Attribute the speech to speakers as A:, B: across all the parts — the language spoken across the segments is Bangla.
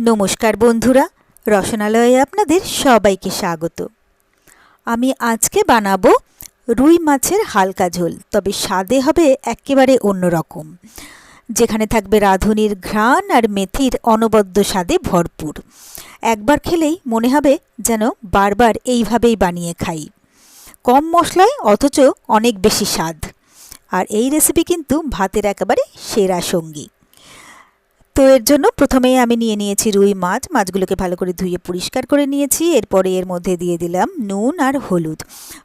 A: নমস্কার বন্ধুরা, রসনালয়ে আপনাদের সবাইকে স্বাগত। আমি আজকে বানাবো রুই মাছের হালকা ঝোল, তবে স্বাদে হবে একেবারে অন্যরকম, যেখানে থাকবে রাঁধুনির ঘ্রাণ আর মেথির অনবদ্য স্বাদে ভরপুর। একবার খেলেই মনে হবে যেন বারবার এইভাবেই বানিয়ে খাই। কম মশলায় অথচ অনেক বেশি স্বাদ। আর এই রেসিপি কিন্তু ভাতের একেবারে সেরা সঙ্গী। তো এর জন্য প্রথমেই আমি নিয়ে নিয়েছি রুই মাছ। মাছগুলোকে ভালো করে ধুয়ে পরিষ্কার করে নিয়েছি। এরপরে এর মধ্যে দিয়ে দিলাম নুন আর হলুদ।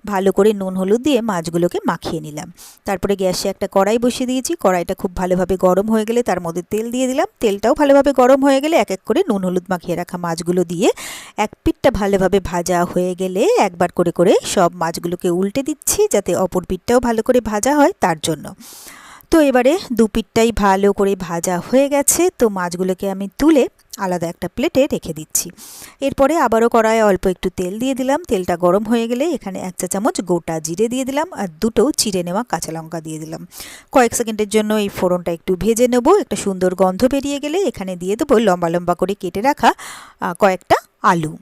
A: ভালো করে নুন হলুদ দিয়ে মাছগুলোকে মাখিয়ে নিলাম। তারপরে গ্যাসে একটা কড়াই বসিয়ে দিয়েছি। কড়াইটা খুব ভালোভাবে গরম হয়ে গেলে তার মধ্যে তেল দিয়ে দিলাম। তেলটাও ভালোভাবে গরম হয়ে গেলে এক এক করে নুন হলুদ মাখিয়ে রাখা মাছগুলো দিয়ে এক পিঠটা ভালোভাবে ভাজা হয়ে গেলে একবার করে করে সব মাছগুলোকে উল্টে দিচ্ছি যাতে অপর পিঠটাও ভালো করে ভাজা হয় তার জন্য। তো এবারে দু পিঠটাই ভালো করে ভাজা হয়ে গেছে, তো মাছগুলোকে আমি তুলে আলাদা একটা প্লেটে রেখে দিচ্ছি। এরপরে আবারও কড়াইয়ে অল্প একটু তেল দিয়ে দিলাম। তেলটা গরম হয়ে গেলে এখানে এক চা চামচ গোটা জিরে দিয়ে দিলাম আর দুটো চিড়ে নেওয়া কাঁচা লঙ্কা দিয়ে দিলাম। কয়েক সেকেন্ডের জন্য এই ফোড়নটা একটু ভেজে নেব। একটা সুন্দর গন্ধ বেরিয়ে গেলে এখানে দিয়ে দেবো লম্বা লম্বা করে কেটে রাখা কয়েকটা আলু।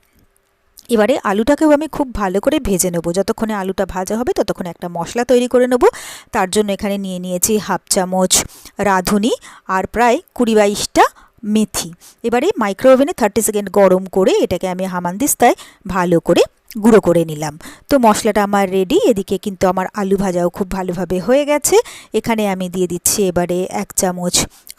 A: এবারে আলুটাকেও আমি খুব ভালো করে ভেজে নেব। যতক্ষণে আলুটা ভাজা হবে ততক্ষণে একটা মশলা তৈরি করে নেব। তার জন্য এখানে নিয়ে নিয়েছি হাফ চামচ রাঁধুনি আর প্রায় কুড়ি বাইশটা মেথি। এবারে মাইক্রো ওভেনে থার্টি সেকেন্ড গরম করে এটাকে আমি হামানদিস্তায় ভালো করে গুঁড়ো করে নিলাম। তো মশলাটা আমার রেডি এদিকে কিন্তু আমার আলু ভাজাও খুব ভালোভাবে হয়ে গেছে। এখানে আমি দিয়ে দিচ্ছি এবারে এক চামচ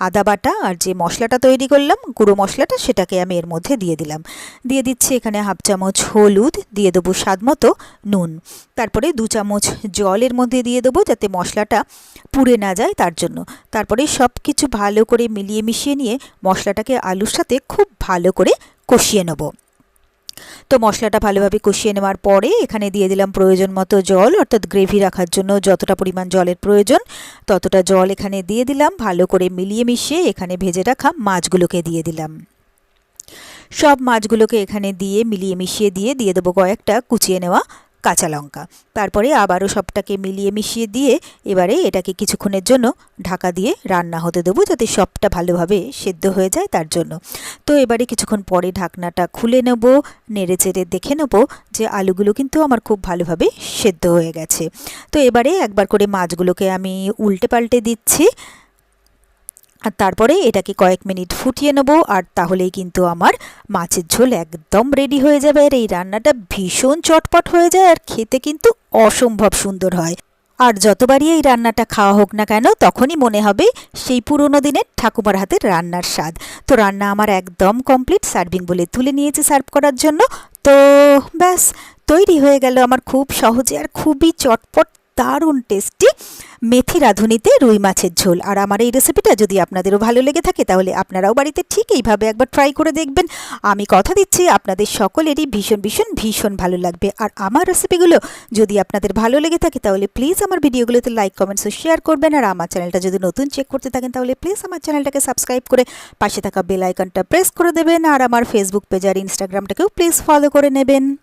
A: আদা বাটা, আর যে মশলাটা তৈরি করলাম, গুঁড়ো মশলাটা, সেটাকে আমি এর মধ্যে দিয়ে দিলাম। দিয়ে দিচ্ছি এখানে হাফ চামচ হলুদ, দিয়ে দেবো স্বাদ মতো নুন। তারপরে দু চামচ জলের মধ্যে দিয়ে দেবো, যাতে মশলাটা পুড়ে না যায় তার জন্য। তারপরে সব কিছু ভালো করে মিলিয়ে মিশিয়ে নিয়ে মশলাটাকে আলুর সাথে খুব ভালো করে কষিয়ে নেব। তো মশলাটা ভালোভাবে কষিয়ে নেওয়ার পরে এখানে দিয়ে দিলাম প্রয়োজন মতো জল, অর্থাৎ গ্রেভি রাখার জন্য যতটা পরিমাণ জলের প্রয়োজন, ততটা জল এখানে দিয়ে দিলাম, ভালো করে মিলিয়ে মিশিয়ে এখানে ভেজে রাখা মাছগুলোকে দিয়ে দিলাম। সব মাছগুলোকে এখানে দিয়ে মিলিয়ে মিশিয়ে দিয়ে দিয়ে দেবো কয়েকটা কুচিয়ে নেওয়া কাঁচা লঙ্কা। তারপরে আবারও সবটাকে মিলিয়ে মিশিয়ে দিয়ে এবারে এটাকে কিছুক্ষণের জন্য ঢাকা দিয়ে রান্না হতে দেবো যাতে সবটা ভালোভাবে সেদ্ধ হয়ে যায় তার জন্য। তো এবারে কিছুক্ষণ পরে ঢাকনাটা খুলে নেব, নেড়ে চেড়ে দেখে নেব যে আলুগুলো কিন্তু আমার খুব ভালোভাবে সেদ্ধ হয়ে গেছে। তো এবারে একবার করে মাছগুলোকে আমি উল্টে পাল্টে দিচ্ছি। আর তারপরে এটাকে কয়েক মিনিট ফুটিয়ে নেব, আর তাহলেই কিন্তু আমার মাছের ঝোল একদম রেডি হয়ে যাবে। আর এই রান্নাটা ভীষণ চটপট হয়ে যায়, আর খেতে কিন্তু অসম্ভব সুন্দর হয়। আর যতবারই এই রান্নাটা খাওয়া হোক না কেন, তখনই মনে হবে সেই পুরনো দিনের ঠাকুমার হাতের রান্নার স্বাদ। তো রান্না আমার একদম কমপ্লিট সার্ভিং বলে তুলে নিয়েছে সার্ভ করার জন্য। তো ব্যাস, তৈরি হয়ে গেল আমার খুব সহজে আর খুবই চটপট, দারুণ টেস্টি মেথি রাঁধুনিতে রুই মাছের ঝোল। আর আমার এই রেসিপিটা যদি আপনাদেরও ভালো লেগে থাকে, তাহলে আপনারাও বাড়িতে ঠিক এইভাবে একবার ট্রাই করে দেখবেন। আমি কথা দিচ্ছি, আপনাদের সকলেরই ভীষণ ভীষণ ভীষণ ভালো লাগবে। আর আমার রেসিপিগুলো যদি আপনাদের ভালো লেগে থাকে, তাহলে প্লিজ আমার ভিডিওগুলোতে লাইক কমেন্টস ও শেয়ার করবেন। আর আমার চ্যানেলটা যদি নতুন চেক করতে থাকেন, তাহলে প্লিজ আমার চ্যানেলটাকে সাবস্ক্রাইব করে পাশে থাকা বেল আইকনটা প্রেস করে দেবেন। আর আমার ফেসবুক পেজ আর ইনস্টাগ্রামটাকেও প্লিজ ফলো করে নেবেন।